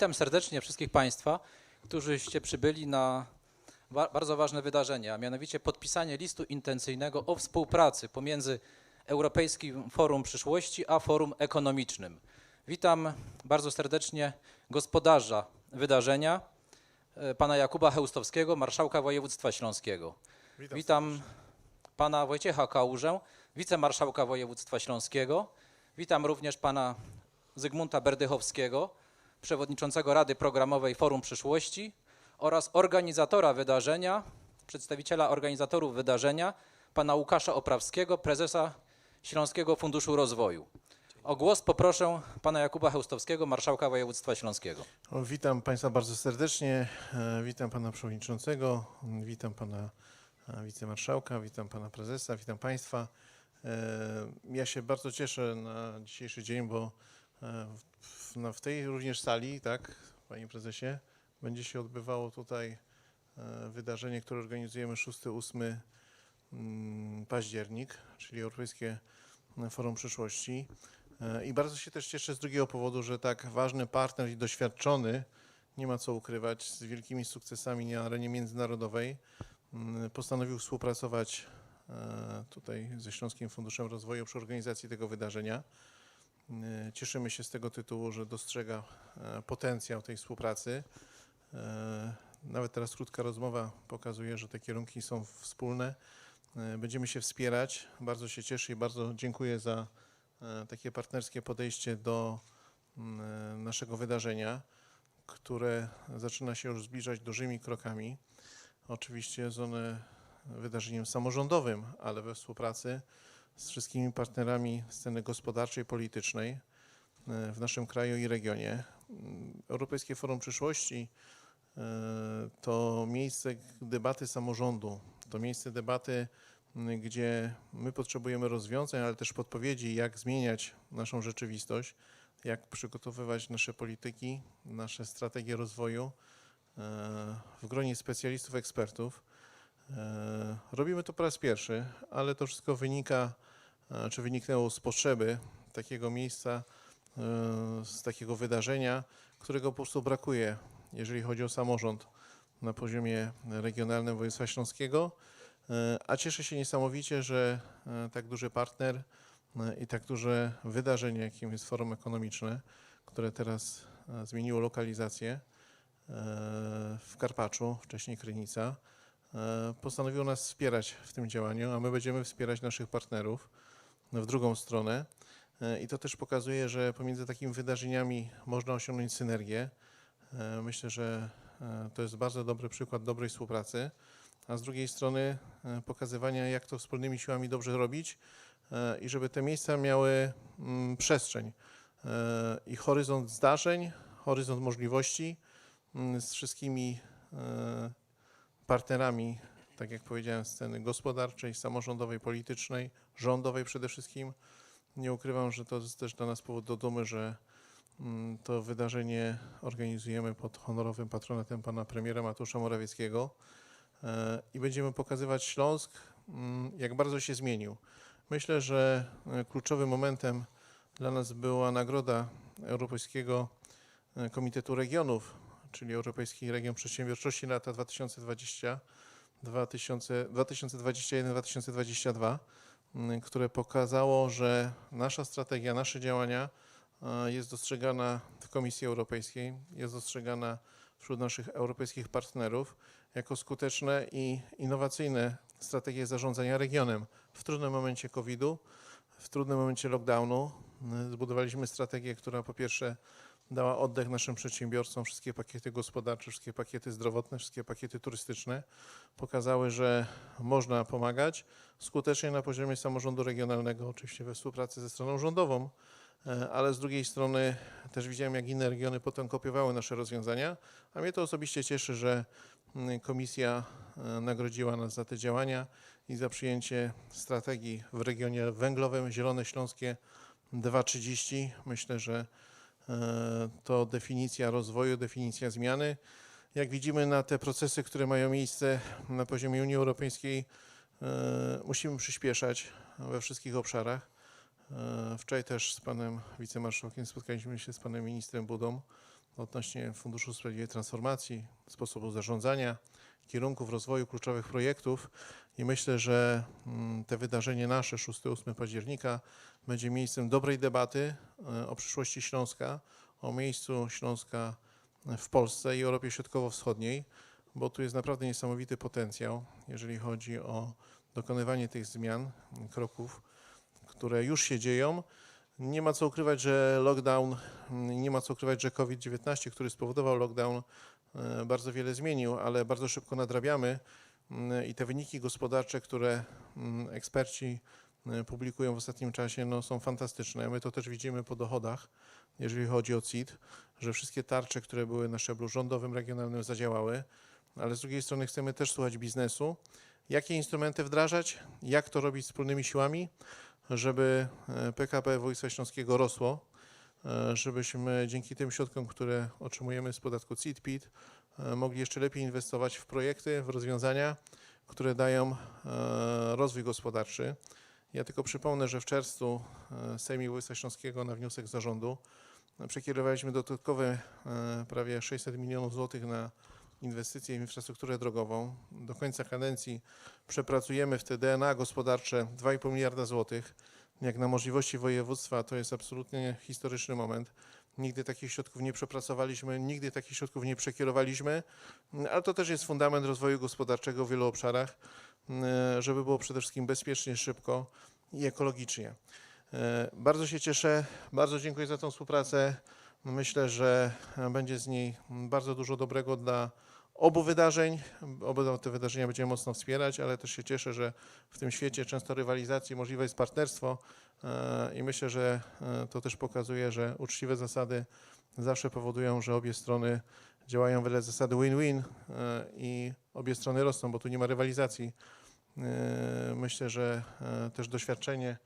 Witam serdecznie wszystkich Państwa, którzyście przybyli na bardzo ważne wydarzenie, a mianowicie podpisanie listu intencyjnego o współpracy pomiędzy Europejskim Forum Przyszłości a Forum Ekonomicznym. Witam bardzo serdecznie gospodarza wydarzenia, e, pana Jakuba Chełstowskiego, marszałka województwa śląskiego. Witam, pana Wojciecha Kałużę, wicemarszałka województwa śląskiego. Witam również pana Zygmunta Berdychowskiego, przewodniczącego Rady Programowej Forum Przyszłości oraz organizatora wydarzenia, przedstawiciela organizatorów wydarzenia, pana Łukasza Oprawskiego, prezesa Śląskiego Funduszu Rozwoju. O głos poproszę pana Jakuba Chełstowskiego, marszałka województwa śląskiego. Witam Państwa bardzo serdecznie. Witam Pana Przewodniczącego, witam Pana e, Wicemarszałka, witam Pana Prezesa, witam Państwa. E, Ja się bardzo cieszę na dzisiejszy dzień, bo e, no, w tej również sali, tak, Panie Prezesie, będzie się odbywało tutaj e, wydarzenie, które organizujemy 6-8 mm, październik, czyli Europejskie Forum Przyszłości. E, I bardzo się też cieszę z drugiego powodu, że tak ważny partner i doświadczony, nie ma co ukrywać, z wielkimi sukcesami na arenie międzynarodowej, mm, postanowił współpracować e, tutaj ze Śląskim Funduszem Rozwoju przy organizacji tego wydarzenia. E, Cieszymy się z tego tytułu, że dostrzega e, potencjał tej współpracy. E, Nawet teraz krótka rozmowa pokazuje, że te kierunki są wspólne. Będziemy się wspierać. Bardzo się cieszę i bardzo dziękuję za takie partnerskie podejście do mm, naszego wydarzenia, które zaczyna się już zbliżać dużymi krokami. Oczywiście jest one wydarzeniem samorządowym, ale we współpracy z wszystkimi partnerami sceny gospodarczej, politycznej e, w naszym kraju i regionie. Mm, Europejskie Forum Przyszłości e, to miejsce debaty samorządu, to miejsce debaty, gdzie my potrzebujemy rozwiązań, ale też podpowiedzi, jak zmieniać naszą rzeczywistość, jak przygotowywać nasze polityki, nasze strategie rozwoju e, w gronie specjalistów, ekspertów. Robimy to po raz pierwszy, ale to wszystko wynika, czy wyniknęło z potrzeby takiego miejsca, e, z takiego wydarzenia, którego po prostu brakuje, jeżeli chodzi o samorząd na poziomie regionalnym województwa śląskiego. E, A cieszę się niesamowicie, że e, tak duży partner e, i tak duże wydarzenie, jakim jest Forum Ekonomiczne, które teraz e, zmieniło lokalizację e, w Karpaczu, wcześniej Krynica, e, postanowiło nas wspierać w tym działaniu, a my będziemy wspierać naszych partnerów w drugą stronę. E, I to też pokazuje, że pomiędzy takimi wydarzeniami można osiągnąć synergię. E, Myślę, że e, to jest bardzo dobry przykład dobrej współpracy, a z drugiej strony pokazywania, jak to wspólnymi siłami dobrze robić i żeby te miejsca miały mm, przestrzeń i horyzont zdarzeń, horyzont możliwości mm, z wszystkimi partnerami, tak jak powiedziałem, sceny gospodarczej, samorządowej, politycznej, rządowej przede wszystkim. Nie ukrywam, że to jest też dla nas powód do dumy, że mm, to wydarzenie organizujemy pod honorowym patronatem pana premiera Mateusza Morawieckiego e, i będziemy pokazywać Śląsk, mm, jak bardzo się zmienił. Myślę, że e, kluczowym momentem dla nas była nagroda Europejskiego e, Komitetu Regionów, czyli Europejski Region Przedsiębiorczości lata 2020 2000 2021-2022, mm, które pokazało, że nasza strategia, nasze działania e, jest dostrzegana w Komisji Europejskiej, jest dostrzegana wśród naszych europejskich partnerów jako skuteczne i innowacyjne strategie zarządzania regionem w trudnym momencie COVID-u, w trudnym momencie lockdownu. y, Zbudowaliśmy strategię, która po pierwsze dała oddech naszym przedsiębiorcom, wszystkie pakiety gospodarcze, wszystkie pakiety zdrowotne, wszystkie pakiety turystyczne pokazały, że można pomagać skutecznie na poziomie samorządu regionalnego, oczywiście we współpracy ze stroną rządową, e, ale z drugiej strony też widziałem, jak inne regiony potem kopiowały nasze rozwiązania, a mnie to osobiście cieszy, że mm, komisja e, nagrodziła nas za te działania i za przyjęcie strategii w regionie węglowym Zielone Śląskie 2.30. Myślę, że to definicja rozwoju, definicja zmiany. Jak widzimy na te procesy, które mają miejsce na poziomie Unii Europejskiej, e, musimy przyspieszać we wszystkich obszarach. E, Wczoraj też z panem wicemarszałkiem spotkaliśmy się z panem ministrem Budą odnośnie Funduszu Sprawiedliwej Transformacji, sposobu zarządzania, kierunków rozwoju kluczowych projektów i myślę, że mm, te wydarzenie nasze 6-8 października będzie miejscem dobrej debaty e, o przyszłości Śląska, o miejscu Śląska w Polsce i Europie Środkowo-Wschodniej, bo tu jest naprawdę niesamowity potencjał, jeżeli chodzi o dokonywanie tych zmian, kroków, które już się dzieją. Nie ma co ukrywać, że lockdown, nie ma co ukrywać, że COVID-19, który spowodował lockdown, bardzo wiele zmienił, ale bardzo szybko nadrabiamy mm, i te wyniki gospodarcze, które mm, eksperci e, publikują w ostatnim czasie, no, są fantastyczne. My to też widzimy po dochodach, jeżeli chodzi o CIT, że wszystkie tarcze, które były na szczeblu rządowym, regionalnym zadziałały, ale z drugiej strony chcemy też słuchać biznesu, jakie instrumenty wdrażać, jak to robić wspólnymi siłami, żeby e, PKB województwa śląskiego rosło, e, żebyśmy dzięki tym środkom, które otrzymujemy z podatku CIT-PIT, e, mogli jeszcze lepiej inwestować w projekty, w rozwiązania, które dają e, rozwój gospodarczy. Ja tylko przypomnę, że w czerwcu e, Sejmik Województwa Śląskiego na wniosek zarządu e, przekierowaliśmy dodatkowe e, prawie 600 milionów złotych na inwestycje w infrastrukturę drogową. Do końca kadencji przepracujemy w te DNA gospodarcze 2,5 miliarda złotych. Jak na możliwości województwa to jest absolutnie historyczny moment. Nigdy takich środków nie przepracowaliśmy, nigdy takich środków nie przekierowaliśmy, ale to też jest fundament rozwoju gospodarczego w wielu obszarach, e, żeby było przede wszystkim bezpiecznie, szybko i ekologicznie. E, Bardzo się cieszę, bardzo dziękuję za tą współpracę. Myślę, że będzie z niej bardzo dużo dobrego dla obu wydarzeń. Oba te wydarzenia będziemy mocno wspierać, ale też się cieszę, że w tym świecie często rywalizacji możliwe jest partnerstwo e, i myślę, że e, to też pokazuje, że uczciwe zasady zawsze powodują, że obie strony działają wedle zasady win-win e, i obie strony rosną, bo tu nie ma rywalizacji. Myślę, że też doświadczenie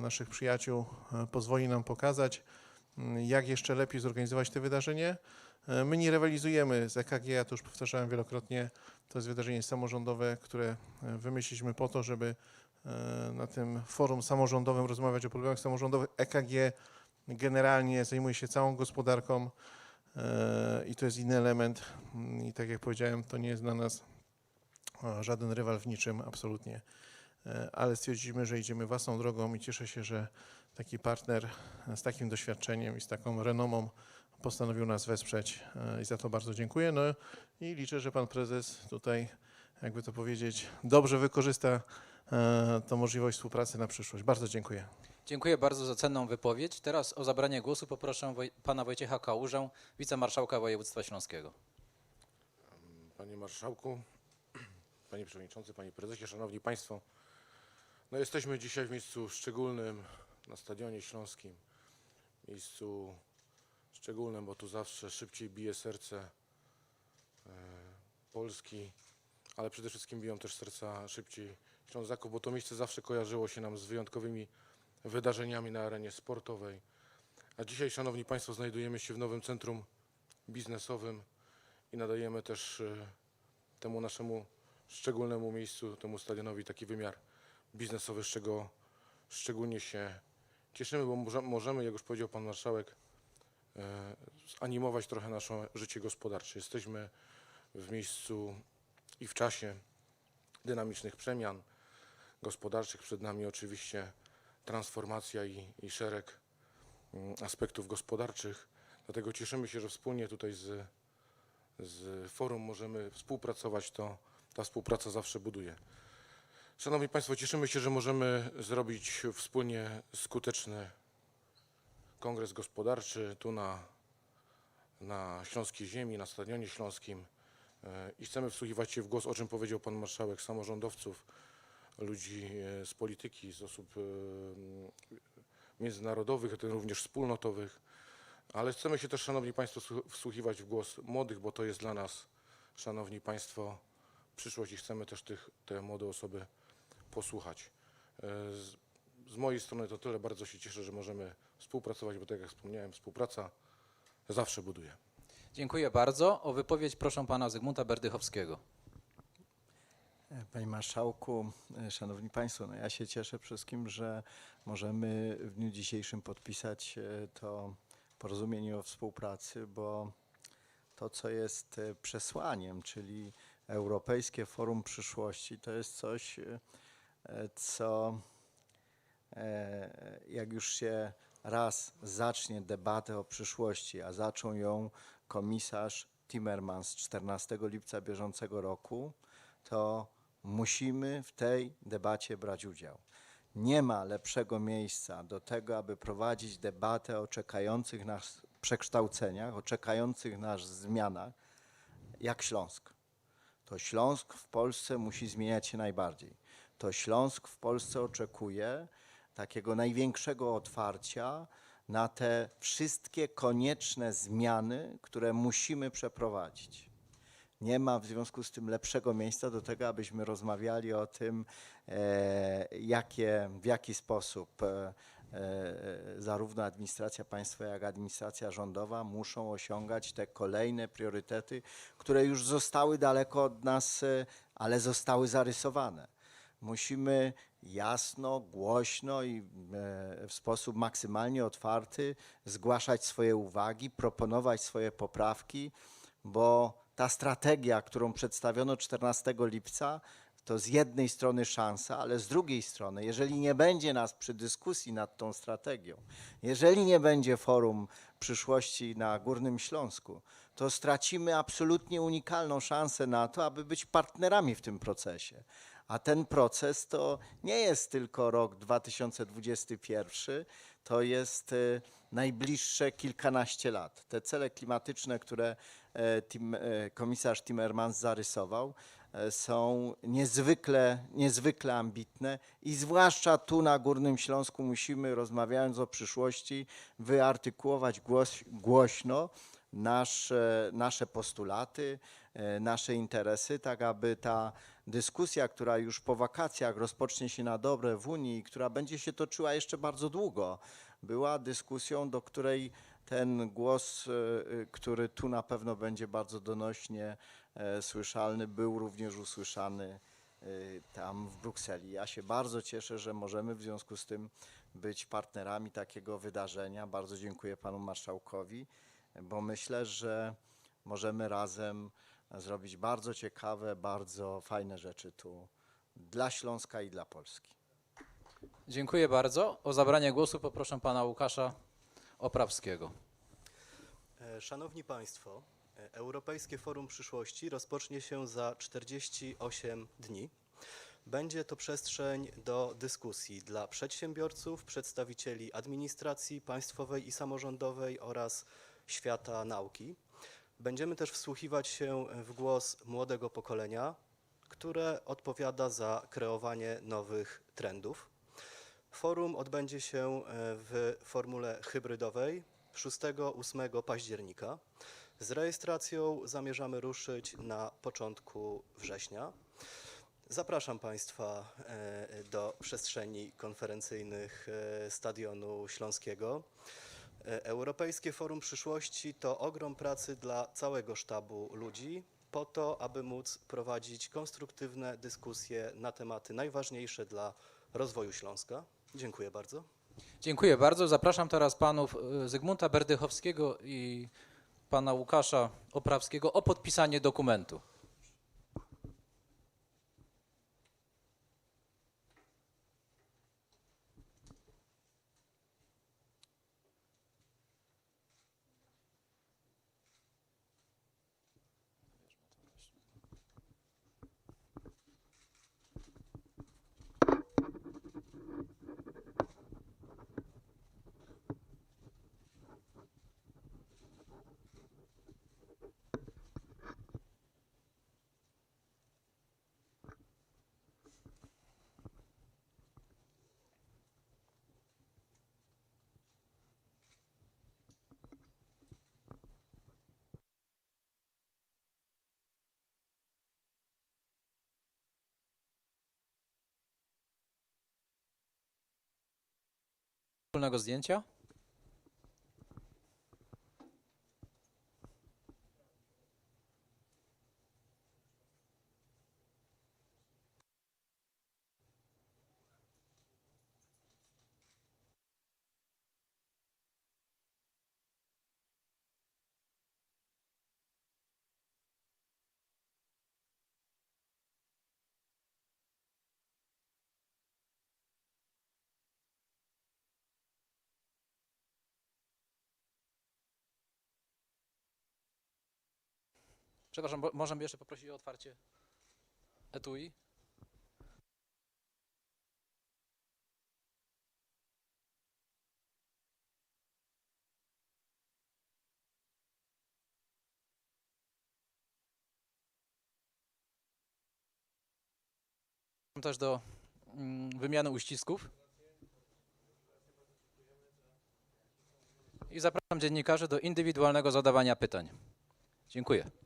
naszych przyjaciół pozwoli nam pokazać, jak jeszcze lepiej zorganizować te wydarzenie. E, My nie rywalizujemy z EKG, ja to już powtarzałem wielokrotnie, to jest wydarzenie samorządowe, które e, wymyśliliśmy po to, żeby e, na tym forum samorządowym rozmawiać o problemach samorządowych. EKG generalnie zajmuje się całą gospodarką i to jest inny element i tak jak powiedziałem, to nie jest dla nas żaden rywal w niczym, absolutnie. Ale stwierdziliśmy, że idziemy własną drogą i cieszę się, że taki partner z takim doświadczeniem i z taką renomą postanowił nas wesprzeć e, i za to bardzo dziękuję. No i liczę, że pan prezes tutaj, jakby to powiedzieć, dobrze wykorzysta e, tą możliwość współpracy na przyszłość. Bardzo dziękuję. Dziękuję bardzo za cenną wypowiedź. Teraz o zabranie głosu poproszę Woj- pana Wojciecha Kałużę, wicemarszałka województwa śląskiego. Panie Marszałku, Panie Przewodniczący, Panie Prezesie, Szanowni Państwo. No jesteśmy dzisiaj w miejscu szczególnym na Stadionie Śląskim. Miejscu szczególnym, bo tu zawsze szybciej bije serce e, Polski, ale przede wszystkim biją też serca szybciej Ślązaków, bo to miejsce zawsze kojarzyło się nam z wyjątkowymi wydarzeniami na arenie sportowej. A dzisiaj, Szanowni Państwo, znajdujemy się w nowym centrum biznesowym i nadajemy też e, temu naszemu szczególnemu miejscu, temu stadionowi taki wymiar biznesowy, z czego szczególnie się cieszymy, bo może, możemy, jak już powiedział Pan Marszałek, zanimować trochę nasze życie gospodarcze. Jesteśmy w miejscu i w czasie dynamicznych przemian gospodarczych. Przed nami oczywiście transformacja i, i szereg mm, aspektów gospodarczych. Dlatego cieszymy się, że wspólnie tutaj z z forum możemy współpracować, to ta współpraca zawsze buduje. Szanowni Państwo, cieszymy się, że możemy zrobić wspólnie skuteczny kongres gospodarczy tu na, na Śląskiej Ziemi, na Stadionie Śląskim E, i chcemy wsłuchiwać się w głos, o czym powiedział Pan Marszałek, samorządowców, ludzi e, z polityki, z osób e, międzynarodowych, a również wspólnotowych. Ale chcemy się też, Szanowni Państwo, słu- wsłuchiwać w głos młodych, bo to jest dla nas, Szanowni Państwo, przyszłość i chcemy też tych, te młode osoby posłuchać. Z, z mojej strony to tyle. Bardzo się cieszę, że możemy współpracować, bo tak jak wspomniałem, współpraca zawsze buduje. Dziękuję bardzo. O wypowiedź proszę pana Zygmunta Berdychowskiego. Panie Marszałku, Szanowni Państwo, no ja się cieszę przede wszystkim, że możemy w dniu dzisiejszym podpisać e, to porozumienie o współpracy, bo to, co jest e, przesłaniem, czyli Europejskie Forum Przyszłości, to jest coś, e, co jak już się raz zacznie debatę o przyszłości, a zaczął ją komisarz Timmermans 14 lipca bieżącego roku, to musimy w tej debacie brać udział. Nie ma lepszego miejsca do tego, aby prowadzić debatę o czekających nas przekształceniach, o czekających nas zmianach, jak Śląsk. To Śląsk w Polsce musi zmieniać się najbardziej. To Śląsk w Polsce oczekuje takiego największego otwarcia na te wszystkie konieczne zmiany, które musimy przeprowadzić. Nie ma w związku z tym lepszego miejsca do tego, abyśmy rozmawiali o tym, e, jakie, w jaki sposób e, e, zarówno administracja państwowa, jak i administracja rządowa muszą osiągać te kolejne priorytety, które już zostały daleko od nas, ale zostały zarysowane. Musimy jasno, głośno i e, w sposób maksymalnie otwarty zgłaszać swoje uwagi, proponować swoje poprawki, bo ta strategia, którą przedstawiono 14 lipca, to z jednej strony szansa, ale z drugiej strony, jeżeli nie będzie nas przy dyskusji nad tą strategią, jeżeli nie będzie forum przyszłości na Górnym Śląsku, to stracimy absolutnie unikalną szansę na to, aby być partnerami w tym procesie. A ten proces to nie jest tylko rok 2021, to jest e, najbliższe kilkanaście lat. Te cele klimatyczne, które e, e, komisarz Timmermans zarysował, są niezwykle, niezwykle ambitne i zwłaszcza tu na Górnym Śląsku musimy, rozmawiając o przyszłości, wyartykułować głos, głośno nasze, nasze postulaty, nasze interesy, tak aby ta dyskusja, która już po wakacjach rozpocznie się na dobre w Unii, która będzie się toczyła jeszcze bardzo długo, była dyskusją, do której ten głos, e, e, który tu na pewno będzie bardzo donośnie e, słyszalny, był również usłyszany tam w Brukseli. Ja się bardzo cieszę, że możemy w związku z tym być partnerami takiego wydarzenia. Bardzo dziękuję panu marszałkowi, bo myślę, że możemy razem zrobić bardzo ciekawe, bardzo fajne rzeczy tu dla Śląska i dla Polski. Dziękuję bardzo. O zabranie głosu poproszę pana Łukasza Oprawskiego. E, Szanowni Państwo, e, Europejskie Forum Przyszłości rozpocznie się za 48 dni. Będzie to przestrzeń do dyskusji dla przedsiębiorców, przedstawicieli administracji państwowej i samorządowej oraz świata nauki. Będziemy też wsłuchiwać się w głos młodego pokolenia, które odpowiada za kreowanie nowych trendów. Forum odbędzie się e, w formule hybrydowej 6-8 października. Z rejestracją zamierzamy ruszyć na początku września. Zapraszam Państwa e, do przestrzeni konferencyjnych e, Stadionu Śląskiego. E, Europejskie Forum Przyszłości to ogrom pracy dla całego sztabu ludzi, po to, aby móc prowadzić konstruktywne dyskusje na tematy najważniejsze dla rozwoju Śląska. Dziękuję bardzo. Dziękuję bardzo. Zapraszam teraz panów e, Zygmunta Berdychowskiego i pana Łukasza Oprawskiego o podpisanie dokumentu. Wspólnego zdjęcia. Przepraszam, bo możemy jeszcze poprosić o otwarcie etui? też do mm, wymiany uścisków. I zapraszam dziennikarzy do indywidualnego zadawania pytań. Dziękuję.